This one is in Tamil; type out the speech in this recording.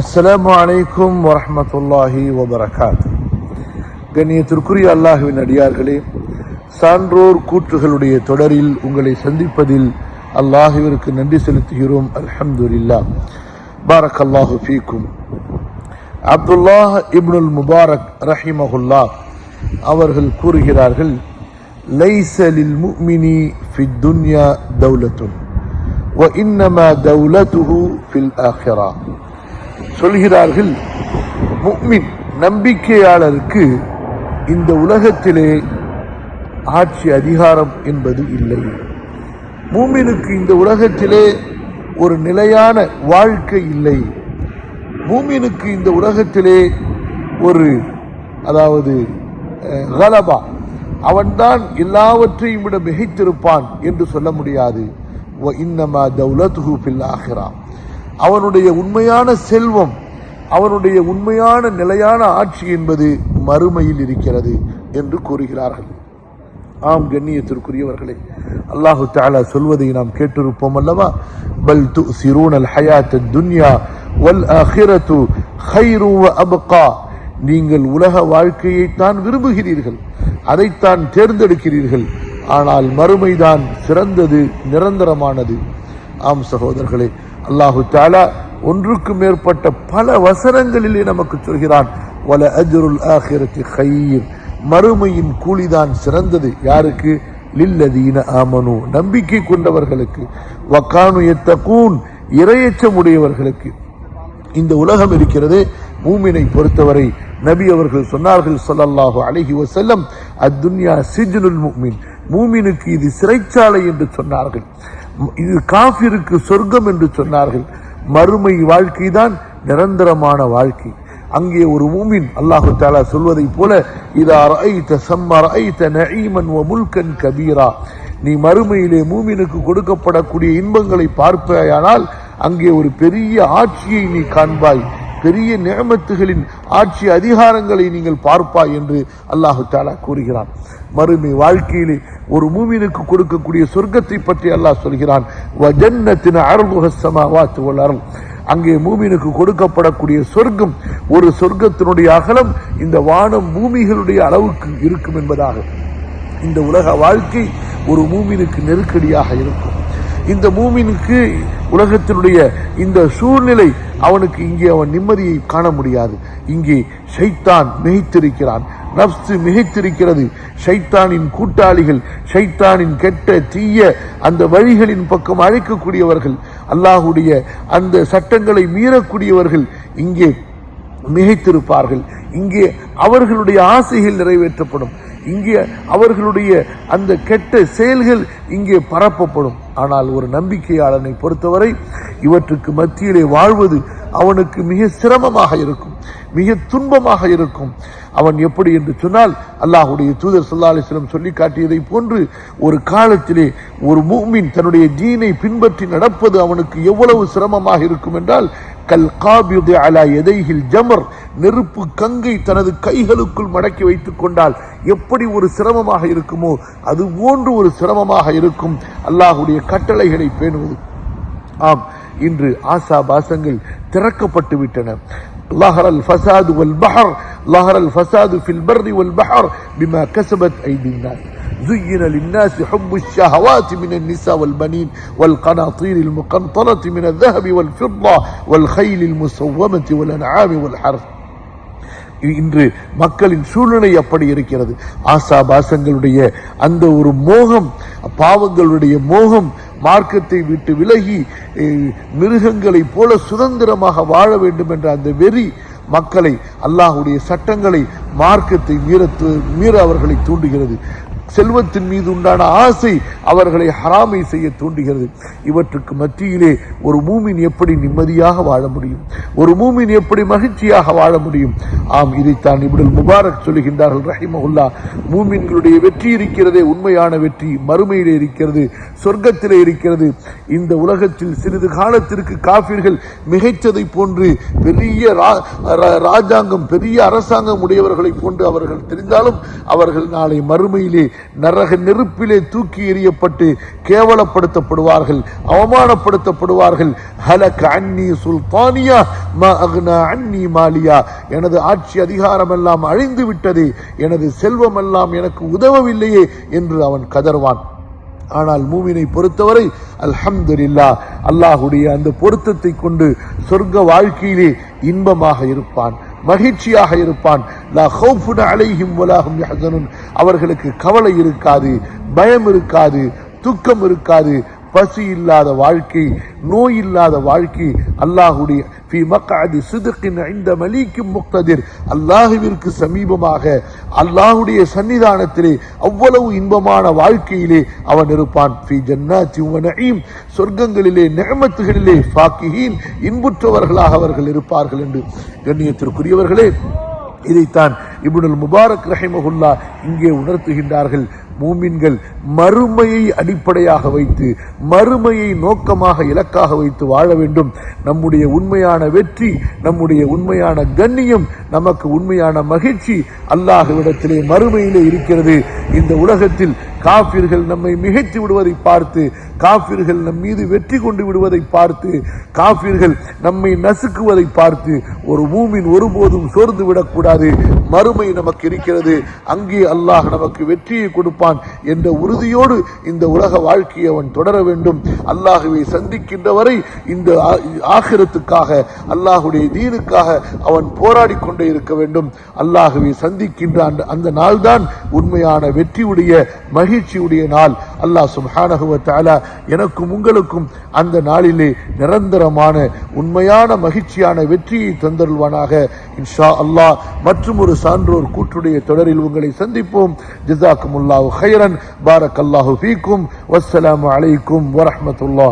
அஸ்ஸலாமு அலைக்கும் வரஹ்மத்துல்லாஹி வபரகாத் கண்ணியத்திற்குரிய அல்லாஹுவின் அடியார்களே சான்றோர் கூற்றுகளுடைய தொடரில் உங்களை சந்திப்பதில் அல்லாஹுவிற்கு நன்றி செலுத்துகிறோம். அல்ஹம்துலில்லா. பாரக் அல்லாஹு ஃபீக்கும். அப்துல்லாஹ் இப்னுல் முபாரக் ரஹிமஹுல்லா அவர்கள் கூறுகிறார்கள் லைஸ லில் முஃமினி ஃபித் துன்யா தௌலத்துன் வ இன்னமா தௌலத்துஹு ஃபில் ஆஹிரா சொல்கிறார்கள் முக்மின் நம்பிக்கையாளருக்கு இந்த உலகத்திலே ஆட்சி அதிகாரம் என்பது இல்லை. மூமினுக்கு இந்த உலகத்திலே ஒரு நிலையான வாழ்க்கை இல்லை. மூமினுக்கு இந்த உலகத்திலே ஒரு அதாவது கலபா அவன்தான் எல்லாவற்றையும் விட மிகைத்திருப்பான் என்று சொல்ல முடியாது. வ இன்னமா தௌலத்துஹு ஃபில் ஆகிறான் அவனுடைய உண்மையான செல்வம் அவனுடைய உண்மையான நிலையான ஆட்சி என்பது மறுமையில் இருக்கிறது என்று கூறுகிறார்கள். ஆம் கண்ணியத்திற்குரியவர்களே அல்லாஹு தாலா சொல்வதை நாம் கேட்டிருப்போம் அல்லவா? பல் து சிரூனல் ஹயாத் துன்யா வல் அஹிரத்து ஹைரு வ நீங்கள் உலக வாழ்க்கையைத்தான் விரும்புகிறீர்கள் அதைத்தான் தேர்ந்தெடுக்கிறீர்கள் ஆனால் மறுமைதான் சிறந்தது நிரந்தரமானது. ஆம் சகோதரர்களே அல்லாஹு தாலா ஒன்றுக்கு மேற்பட்ட பல வசனங்களிலே நமக்கு சொல்கிறான். வல அஜ்ருல் ஆஹிரத்தி ஹைர் மறுமையின் கூலிதான் சிறந்தது. யாருக்கு? லில்லதீன ஆமனு. நம்பிக்கை கொண்டவர்களுக்கு. வக்கானு எத்தகூன். இரையச்சம் உடையவர்களுக்கு. இந்த உலகம் இருக்கிறதே மூமினை பொறுத்தவரை. நபி அவர்கள் சொன்னார்கள் சொல்லல்லாஹு அழகி வசல்லம் அத்துன்யா சிஜுனுல் மூமின் மூமினுக்கு இது சிறைச்சாலை என்று சொன்னார்கள். இது காஃபிருக்கு சொர்க்கம் என்று சொன்னார்கள். மறுமை வாழ்க்கை தான் நிரந்தரமான வாழ்க்கை. அங்கே ஒரு மூமின் அல்லாஹு தாலா சொல்வதைப் போல இதா ரஐத சம்ம ரஐத நஈமன் வ முல்கன் கபீரா. நீ மறுமையிலே மூமினுக்கு கொடுக்கப்படக்கூடிய இன்பங்களை பார்ப்பாயானால் அங்கே ஒரு பெரிய ஆட்சியை நீ காண்பாய். பெரிய நியமத்துகளின் ஆட்சி அதிகாரங்களை நீங்கள் பார்ப்பாய் என்று அல்லாஹு தாலா கூறுகிறான். மறுமை வாழ்க்கையிலே ஒரு மூமினுக்கு கொடுக்கக்கூடிய சொர்க்கத்தை பற்றி அல்லாஹ் சொல்கிறான். வஜன்னத்தின அருள்முக சமாவாத்து அருள். அங்கே மூமினுக்கு கொடுக்கப்படக்கூடிய சொர்க்கம் ஒரு சொர்க்கத்தினுடைய அகலம் இந்த வானம் பூமிகளுடைய அளவுக்கு இருக்கும் என்பதாக. இந்த உலக வாழ்க்கை ஒரு மூமினுக்கு நெருக்கடியாக இருக்கும். இந்த மூமினுக்கு உலகத்தினுடைய இந்த சூழ்நிலை அவனுக்கு இங்கே அவன் நிம்மதியை காண முடியாது. இங்கே ஷைத்தான் மிகைத்திருக்கிறான். நப்சு மிகைத்திருக்கிறது. ஷைத்தானின் கூட்டாளிகள் ஷைத்தானின் கெட்ட தீய அந்த வழிகளின் பக்கம் அழைக்கக்கூடியவர்கள் அல்லாஹுடைய அந்த சட்டங்களை மீறக்கூடியவர்கள் இங்கே மிகைத்திருப்பார்கள். இங்கே அவர்களுடைய ஆசைகள் நிறைவேற்றப்படும். இங்கே அவர்களுடைய அந்த கெட்ட செயல்கள் இங்கே பரப்பப்படும். ஆனால் ஒரு நம்பிக்கையாளனை பொறுத்தவரை இவற்றுக்கு மத்தியிலே வாழ்வது அவனுக்கு மிக சிரமமாக இருக்கும் மிக துன்பமாக இருக்கும். அவன் எப்படி என்று சொன்னால் அல்லாஹுடைய தூதர் சல்லா அலிஸ்லம் சொல்லி காட்டியதை போன்று ஒரு காலத்திலே ஒரு மூமின் தன்னுடைய ஜீனை பின்பற்றி நடப்பது அவனுக்கு எவ்வளவு சிரமமாக இருக்கும் என்றால் கல் காபியுது அலா எதைகில் ஜமர் நெருப்பு கங்கை தனது கைகளுக்குள் மடக்கி வைத்துக் கொண்டால் எப்படி ஒரு சிரமமாக இருக்குமோ அது போன்று ஒரு சிரமமாக இருக்கும் அல்லாஹுடைய கட்டளைகளை பேணுவது ஆம் இன்று ஆசா பாசங்கள் திறக்கப்பட்டு விட்டன ظهر الفساد والبحر ظهر الفساد في البر والبحر بما كسبت أيدي الناس زين للناس حب الشهوات من النساء والبنين والقناطير المقنطرة من الذهب والفضة والخيل المسومة والأنعام والحرث இன்று மக்களின் சூழ்நிலை அப்படி இருக்கிறது ஆசா பாசங்களுடைய அந்த ஒரு மோகம் பாவங்களுடைய மோகம் மார்க்கத்தை விட்டு விலகி அஹ், மிருகங்களைப் போல சுதந்திரமாக வாழ வேண்டும் என்ற அந்த வெறி மக்களை அல்லாஹுடைய சட்டங்களை மார்க்கத்தை மீற மீற அவர்களை தூண்டுகிறது செல்வத்தின் மீது உண்டான ஆசை அவர்களை ஹராமை செய்ய தூண்டுகிறது. இவற்றுக்கு மத்தியிலே ஒரு மூமின் எப்படி நிம்மதியாக வாழ முடியும்? ஒரு மூமின் எப்படி மகிழ்ச்சியாக வாழ முடியும்? ஆம் இதைத்தான் இவர்கள் முபாரக் சொல்லுகின்றார்கள் ரஹிமஹுல்லா. மூமின்களுடைய வெற்றி இருக்கிறதே உண்மையான வெற்றி மறுமையிலே இருக்கிறது சொர்க்கத்திலே இருக்கிறது. இந்த உலகத்தில் சிறிது காலத்திற்கு காபிர்கள் மிகைத்ததை போன்று பெரிய ரா- ரா- ராஜாங்கம் பெரிய அரசாங்கம் உடையவர்களை போன்று அவர்கள் தெரிந்தாலும் அவர்கள் நாளை மறுமையிலே நரக நெருப்பிலே தூக்கி எறியப்பட்டு கேவலப்படுத்தப்படுவார்கள் அவமானப்படுத்தப்படுவார்கள். ஹலக அன்னி சுல்தானியா ம அக்னா அன்னி மாலியா. எனது ஆட்சி அதிகாரம் எல்லாம் அழிந்து விட்டது எனது செல்வம் எல்லாம் எனக்கு உதவவில்லையே என்று அவன் கதறுவான். ஆனால் மூமினை பொறுத்தவரை அல்ஹம்துலில்லா அல்லாஹுடைய அந்த பொருத்தத்தை கொண்டு சொர்க்க வாழ்க்கையிலே இன்பமாக இருப்பான். மகிழ்ச்சியாக இருப்பான். அவர்களுக்கு கவலை இருக்காது பயம் இருக்காது துக்கம் இருக்காது பசி இல்லாத வாழ்க்கை. நோய் இல்லாத வாழ்க்கை அல்லாஹுடைய. ஃபி மக்காது சிதுக்கின் இந்த மலிக்கும் முக்ததிர். அல்லாஹுவிற்கு சமீபமாக அல்லாஹுடைய சன்னிதானத்திலே அவ்வளவு இன்பமான வாழ்க்கையிலே அவன் இருப்பான். ஃபி ஜன்னாத்தி வ சொர்க்கங்களிலே நேமத்துகளிலே ஃபாக்கிஹீன் இன்புற்றவர்களாக அவர்கள் இருப்பார்கள் என்று கண்ணியத்திற்குரியவர்களே இதைத்தான் இப்னுல் முபாரக் ரஹிமகுல்லா இங்கே உணர்த்துகின்றார்கள். மூமின்கள் மறுமையை அடிப்படையாக வைத்து மறுமையை நோக்கமாக இலக்காக வைத்து வாழ வேண்டும். நம்முடைய உண்மையான வெற்றி நம்முடைய உண்மையான கண்ணியம் நமக்கு உண்மையான மகிழ்ச்சி அல்லாஹ்விடத்திலே மறுமையிலே இருக்கிறது. இந்த உலகத்தில் காபிர்கள் நம்மை மிகைத்து விடுவதை பார்த்து காபிர்கள் நம் மீது வெற்றி கொண்டு விடுவதை பார்த்து காபிர்கள் நம்மை நசுக்குவதை பார்த்து ஒரு மூமின் ஒருபோதும் சோர்ந்து விடக்கூடாது. மறுமை நமக்கு இருக்கிறது. அங்கே அல்லாஹ் நமக்கு வெற்றியை கொடுப்பான் என்ற உறுதியோடு இந்த உலக வாழ்க்கையை அவன் தொடர வேண்டும். அல்லாஹுவை சந்திக்கின்ற வரை இந்த ஆ- ஆகிரத்துக்காக அல்லாஹுடைய தீனுக்காக அவன் போராடி கொண்டே இருக்க வேண்டும். அல்லாஹுவை சந்திக்கின்ற அந்த அந்த நாள்தான் உண்மையான வெற்றியுடைய மகிழ்ச்சியுடைய நாள். அல்லாஹ் சுஹானகுவத்தாலா எனக்கும் உங்களுக்கும் அந்த நாளிலே நிரந்தரமான உண்மையான மகிழ்ச்சியான வெற்றியை தந்தருள்வானாக. இன்ஷா அல்லாஹ். மற்றும் ஒரு சான்றோர் கூற்றுடைய தொடரில் உங்களை சந்திப்போம். ஜிசாக்குமுல்லாஹு ஹைரன் பாரக் அல்லாஹு ஃபீக்கும். வஸ்ஸலாமு அலைக்கும். வரஹ்மத்துல்லாஹ்